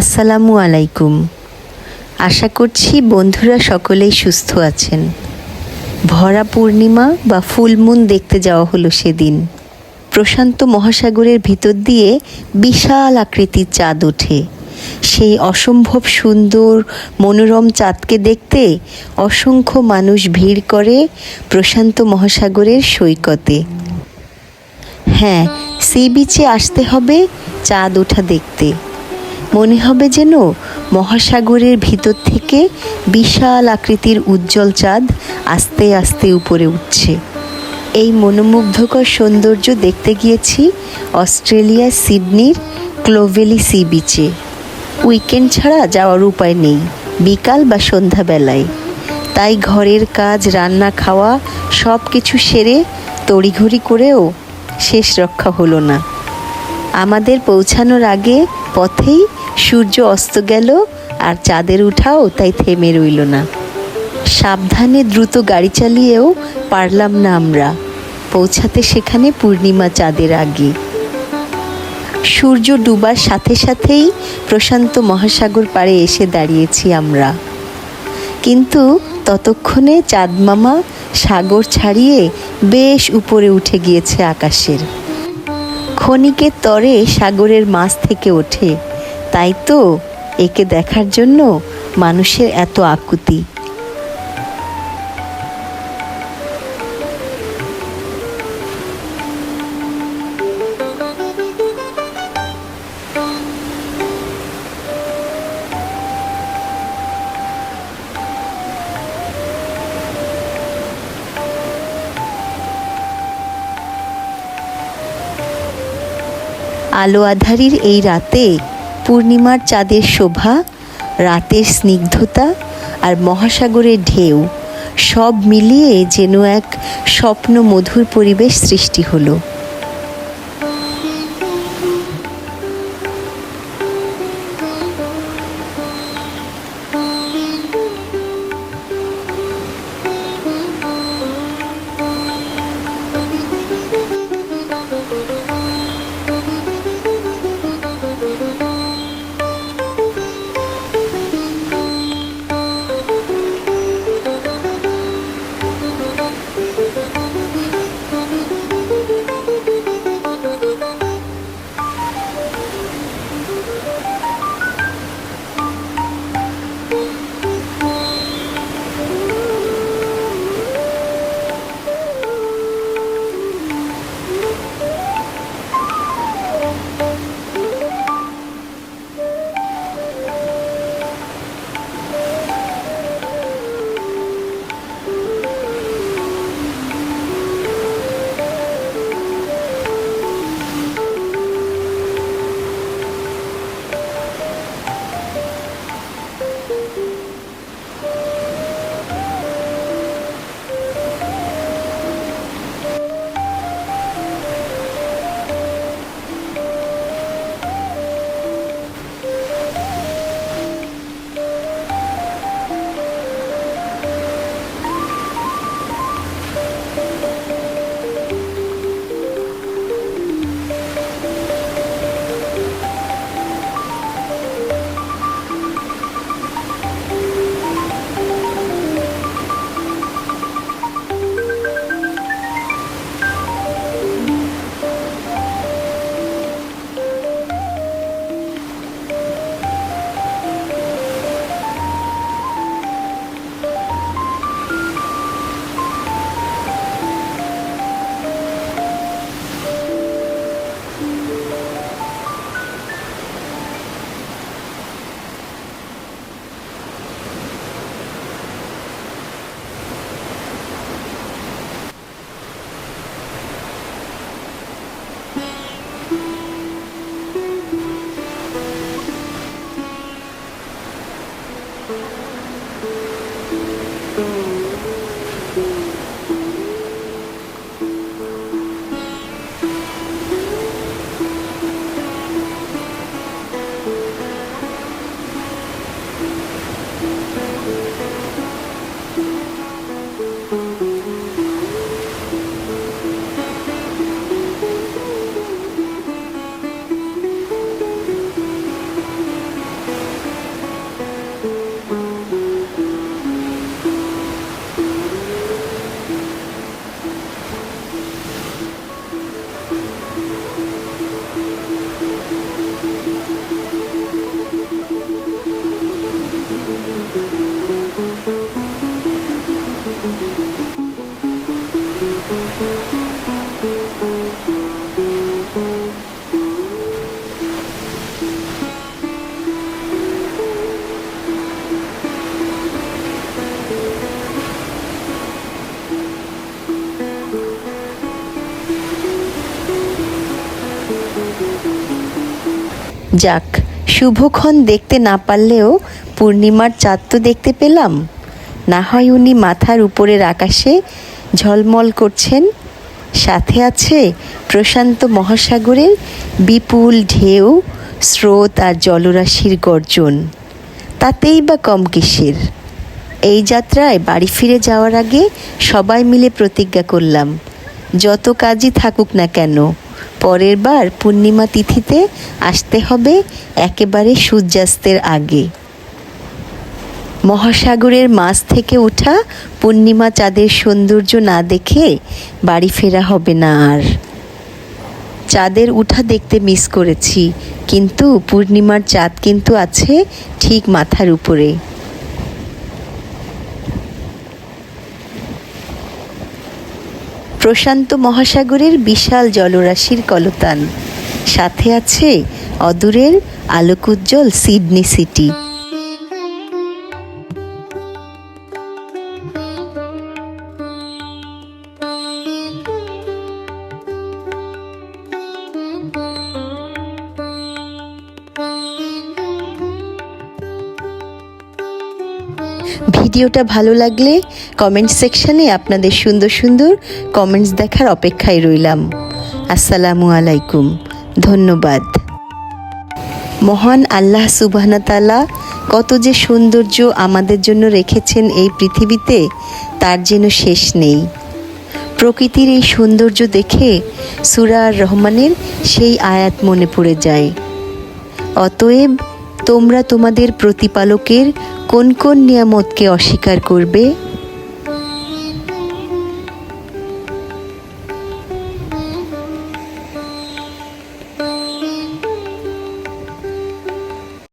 আসসালামু আলাইকুম। আশা করছি বন্ধুরা সকলেই সুস্থ আছেন। ভরা পূর্ণিমা বা ফুলমুন দেখতে যাওয়া হলো সেদিন। প্রশান্ত মহাসাগরের ভিতর দিয়ে বিশাল আকৃতির চাঁদ ওঠে। সেই অসম্ভব সুন্দর, মনোরম চাঁদকে দেখতে অসংখ্য মানুষ ভিড় করে প্রশান্ত মহাসাগরের সৈকতে। হ্যাঁ সি বিচে আসতে হবে চাঁদ ওঠা দেখতে। মনে হবে যেন মহাসাগরের ভিতর থেকে বিশাল আকৃতির উজ্জ্বল চাঁদ আস্তে আস্তে উপরে উঠছে। এই মনোমুগ্ধকর সৌন্দর্য দেখতে গিয়েছি অস্ট্রেলিয়ার সিডনির ক্লোভেলি সি বিচে। উইকেন্ড ছাড়া যাওয়ার উপায় নেই, বিকাল বা সন্ধ্যাবেলায়। তাই ঘরের কাজ, রান্না, খাওয়া সব কিছু সেরে তড়িঘড়ি করেও শেষ রক্ষা হলো না। আমাদের পৌঁছানোর আগে পথেই সূর্য অস্ত গেল আর চাঁদের উঠাও তাই থেমে রইল না। সাবধানে দ্রুত গাড়ি চালিয়েও পারলাম না আমরা। পৌঁছাতে সেখানে পূর্ণিমা চাঁদের আগে। সূর্য ডুবার সাথে সাথেই প্রশান্ত মহাসাগর পাড়ে এসে দাঁড়িয়েছি আমরা। কিন্তু ততক্ষণে চাঁদ মামা সাগর ছাড়িয়ে বেশ উপরে উঠে গিয়েছে আকাশের। ক্ষণিকের তরে সাগরের মাছ থেকে ওঠে। তাই তো একে দেখার জন্য মানুষের এত আকুতি। আলো আধারির এই রাতে পূর্ণিমার চাঁদের শোভা, রাতের স্নিগ্ধতা আর মহাসাগরের ঢেউ সব মিলিয়ে যেন এক স্বপ্ন মধুর পরিবেশ সৃষ্টি হলো। Mm. যাক শুভক্ষণ দেখতে না পারলেও পূর্ণিমার চাঁদ তো দেখতে পেলাম। না হয় উনি মাথার উপরের আকাশে ঝলমল করছেন। সাথে আছে প্রশান্ত মহাসাগরের বিপুল ঢেউ, স্রোত আর জলরাশির গর্জন। তাতেই বা কম কিসের। এই যাত্রায় বাড়ি ফিরে যাওয়ার আগে সবাই মিলে প্রতিজ্ঞা করলাম, যত কাজই থাকুক না কেন, পরের বার পূর্ণিমা তিথিতে আসতে হবে একেবারে সূর্যাস্তের আগে। মহাসাগরের মাছ থেকে ওঠা পূর্ণিমা চাঁদের সৌন্দর্য না দেখে বাড়ি ফেরা হবে না আর। চাঁদের উঠা দেখতে মিস করেছি, কিন্তু পূর্ণিমার চাঁদ কিন্তু আছে ঠিক মাথার উপরে। প্রশান্ত মহাসাগরের বিশাল জলরাশির কলতান, সাথে আছে অদূরের আলোকোজ্জ্বল সিডনি সিটি। ভিডিওটা ভালো লাগলে কমেন্ট সেকশানে আপনাদের সুন্দর সুন্দর কমেন্টস দেখার অপেক্ষায় রইলাম। আসসালামু আলাইকুম। ধন্যবাদ। মহান আল্লাহ সুবাহতালা কত যে সৌন্দর্য আমাদের জন্য রেখেছেন এই পৃথিবীতে, তার যেন শেষ নেই। প্রকৃতির এই সৌন্দর্য দেখে সুরা আর রহমানের সেই আয়াত মনে পড়ে যায়। অতএব তোমরা তোমাদের প্রতিপালকের কোন কোন নিয়ামতকে অস্বীকার করবে?